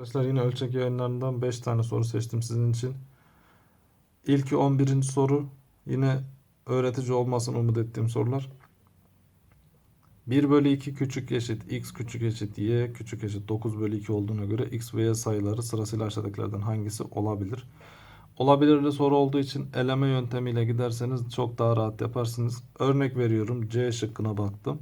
Arkadaşlar yine ölçek yayınlarından 5 tane soru seçtim sizin için. İlki 11. soru yine öğretici olmasını umut ettiğim sorular. 1 bölü 2 küçük eşit x küçük eşit y küçük eşit 9 bölü 2 olduğuna göre x ve y sayıları sırasıyla aşağıdakilerden hangisi olabilir? Olabilirli soru olduğu için eleme yöntemiyle giderseniz çok daha rahat yaparsınız. Örnek veriyorum C şıkkına baktım.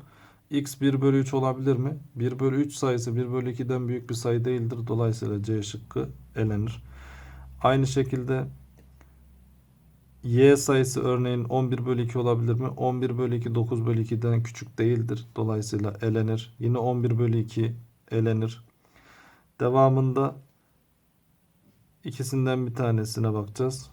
X 1 bölü 3 olabilir mi? 1 bölü 3 sayısı 1 bölü 2'den büyük bir sayı değildir. Dolayısıyla C şıkkı elenir. Aynı şekilde y sayısı örneğin 11 bölü 2 olabilir mi? 11 bölü 2 9 bölü 2'den küçük değildir. Dolayısıyla elenir. Yine 11 bölü 2 elenir. Devamında ikisinden bir tanesine bakacağız.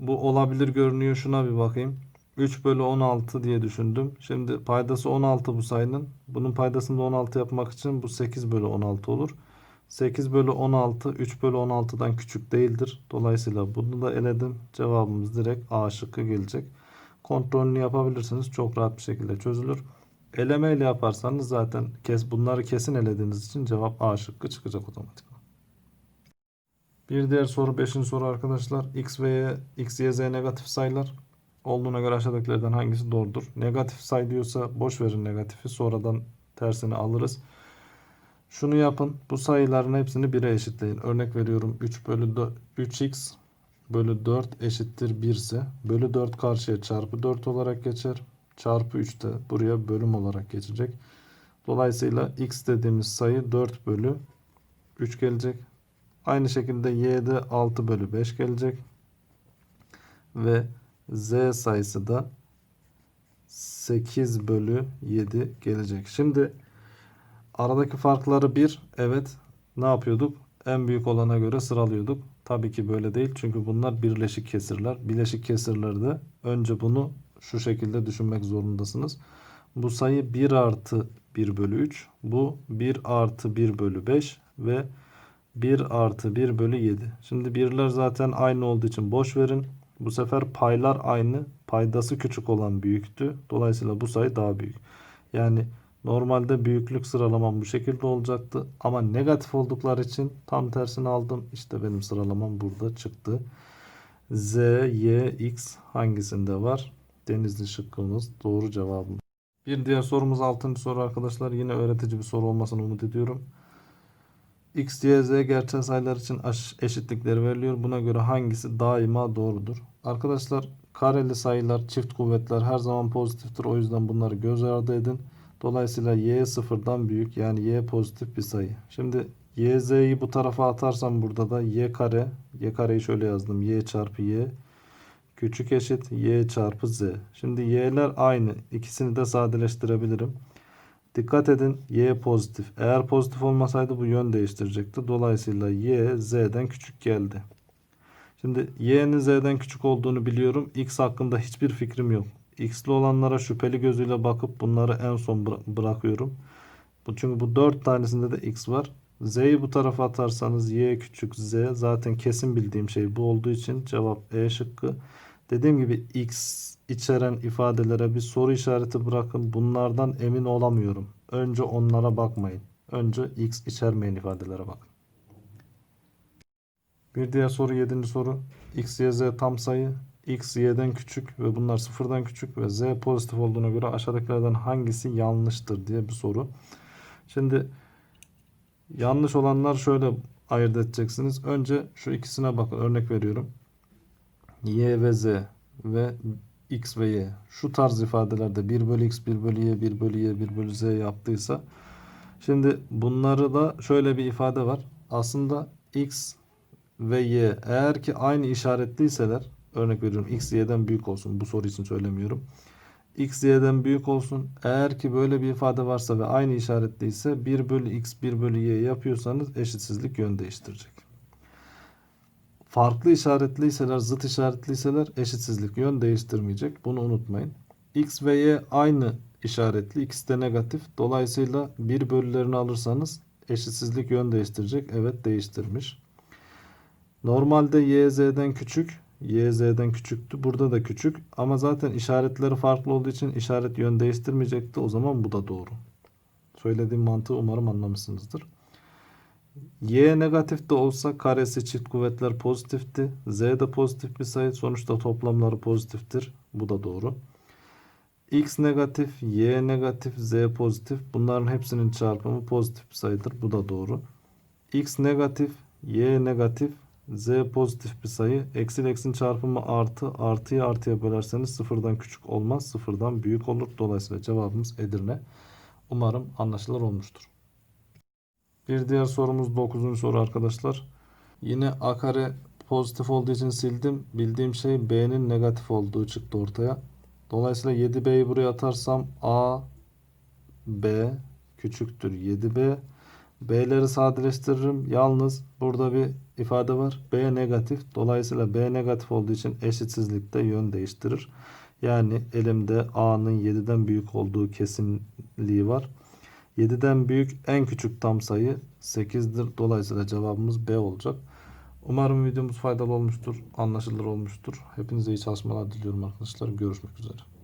Bu olabilir görünüyor. Şuna bir bakayım. 3 bölü 16 diye düşündüm. Şimdi paydası 16 bu sayının. Bunun paydasını da 16 yapmak için bu 8 bölü 16 olur. 8 bölü 16 3 bölü 16'dan küçük değildir. Dolayısıyla bunu da eledim. Cevabımız direkt A şıkkı gelecek. Kontrolünü yapabilirsiniz. Çok rahat bir şekilde çözülür. Eleme ile yaparsanız zaten kes, bunları kesin elediğiniz için cevap A şıkkı çıkacak otomatikman. Bir diğer soru 5. soru arkadaşlar. X ve Y, X, Y, Z negatif sayılar olduğuna göre aşağıdakilerden hangisi doğrudur? Negatif say diyorsa boş verin negatifi. Sonradan tersini alırız. Şunu yapın. Bu sayıların hepsini 1'e eşitleyin. Örnek veriyorum 3 bölü 4, 3x bölü 4 eşittir 1 ise bölü 4 karşıya çarpı 4 olarak geçer. Çarpı 3 de buraya bölüm olarak geçecek. Dolayısıyla x dediğimiz sayı 4 bölü 3 gelecek. Aynı şekilde y'de 6 bölü 5 gelecek. Ve z sayısı da 8 bölü 7 gelecek. Şimdi aradaki farkları 1. Evet. Ne yapıyorduk? En büyük olana göre sıralıyorduk. Tabii ki böyle değil. Çünkü bunlar birleşik kesirler. Bileşik kesirlerde önce bunu şu şekilde düşünmek zorundasınız. Bu sayı 1 artı 1 bölü 3. Bu 1 artı 1 bölü 5 ve 1 artı 1 bölü 7. Şimdi birler zaten aynı olduğu için boş verin. Bu sefer paylar aynı. Paydası küçük olan büyüktü. Dolayısıyla bu sayı daha büyük. Yani normalde büyüklük sıralamam bu şekilde olacaktı. Ama negatif oldukları için tam tersini aldım. İşte benim sıralamam burada çıktı. Z, Y, X hangisinde var? Denizli şıkkımız doğru cevabımız. Bir diğer sorumuz 6. soru arkadaşlar. Yine öğretici bir soru olmasını umut ediyorum. X, Y, Z gerçel sayılar için eşitlikleri veriliyor. Buna göre hangisi daima doğrudur? Arkadaşlar kareli sayılar, çift kuvvetler her zaman pozitiftir. O yüzden bunları göz ardı edin. Dolayısıyla y sıfırdan büyük yani y pozitif bir sayı. Şimdi y z'yi bu tarafa atarsam burada da y kare, y kareyi şöyle yazdım. y çarpı y küçük eşit y çarpı z. Şimdi y'ler aynı. İkisini de sadeleştirebilirim. Dikkat edin y pozitif. Eğer pozitif olmasaydı bu yön değiştirecekti. Dolayısıyla y z'den küçük geldi. Şimdi y'nin z'den küçük olduğunu biliyorum. x hakkında hiçbir fikrim yok. x'li olanlara şüpheli gözüyle bakıp bunları en son bıra- bırakıyorum. Çünkü bu 4 tanesinde de x var. z'yi bu tarafa atarsanız y küçük z zaten kesin bildiğim şey bu olduğu için cevap E şıkkı. Dediğim gibi x içeren ifadelere bir soru işareti bırakın. Bunlardan emin olamıyorum. Önce onlara bakmayın. Önce x içermeyen ifadelere bakın. Bir diğer soru 7. soru. X, Y, Z tam sayı. X, Y'den küçük ve bunlar sıfırdan küçük ve Z pozitif olduğuna göre aşağıdakilerden hangisi yanlıştır diye bir soru. Şimdi yanlış olanlar şöyle ayırt edeceksiniz. Önce şu ikisine bakın. Örnek veriyorum. Y ve Z ve X ve Y. Şu tarz ifadelerde 1 bölü X, 1 bölü Y, 1 bölü Y, 1 bölü Z yaptıysa şimdi bunları da şöyle bir ifade var. Aslında X ve y eğer ki aynı işaretliyseler örnek veriyorum x y'den büyük olsun bu soru için söylemiyorum. x y'den büyük olsun eğer ki böyle bir ifade varsa ve aynı işaretliyse 1 bölü x 1 bölü y yapıyorsanız eşitsizlik yön değiştirecek. Farklı işaretliyseler zıt işaretliyseler eşitsizlik yön değiştirmeyecek. Bunu unutmayın. x ve y aynı işaretli ikisi de negatif. Dolayısıyla 1 bölülerini alırsanız eşitsizlik yön değiştirecek. Evet değiştirmiş. Normalde y z'den küçük. Y z'den küçüktü. Burada da küçük. Ama zaten işaretleri farklı olduğu için işaret yön değiştirmeyecekti. O zaman bu da doğru. Söylediğim mantığı umarım anlamışsınızdır. Y negatif de olsa karesi çift kuvvetler pozitifti. Z de pozitif bir sayı. Sonuçta toplamları pozitiftir. Bu da doğru. X negatif, Y negatif, Z pozitif. Bunların hepsinin çarpımı pozitif bir sayıdır. Bu da doğru. X negatif, Y negatif, Z pozitif bir sayı. Eksi ile eksinin çarpımı artı. Artıyı artıya bölerseniz sıfırdan küçük olmaz. Sıfırdan büyük olur. Dolayısıyla cevabımız Edirne. Umarım anlaşılır olmuştur. Bir diğer sorumuz 9. soru arkadaşlar. Yine a kare pozitif olduğu için sildim. Bildiğim şey b'nin negatif olduğu çıktı ortaya. Dolayısıyla 7b'yi buraya atarsam a b küçüktür 7b. B'leri sadeleştiririm. Yalnız burada bir ifade var. B negatif. Dolayısıyla B negatif olduğu için eşitsizlikte yön değiştirir. Yani elimde A'nın 7'den büyük olduğu kesinliği var. 7'den büyük en küçük tam sayı 8'dir. Dolayısıyla cevabımız B olacak. Umarım videomuz faydalı olmuştur, anlaşılır olmuştur. Hepinize iyi çalışmalar diliyorum arkadaşlar. Görüşmek üzere.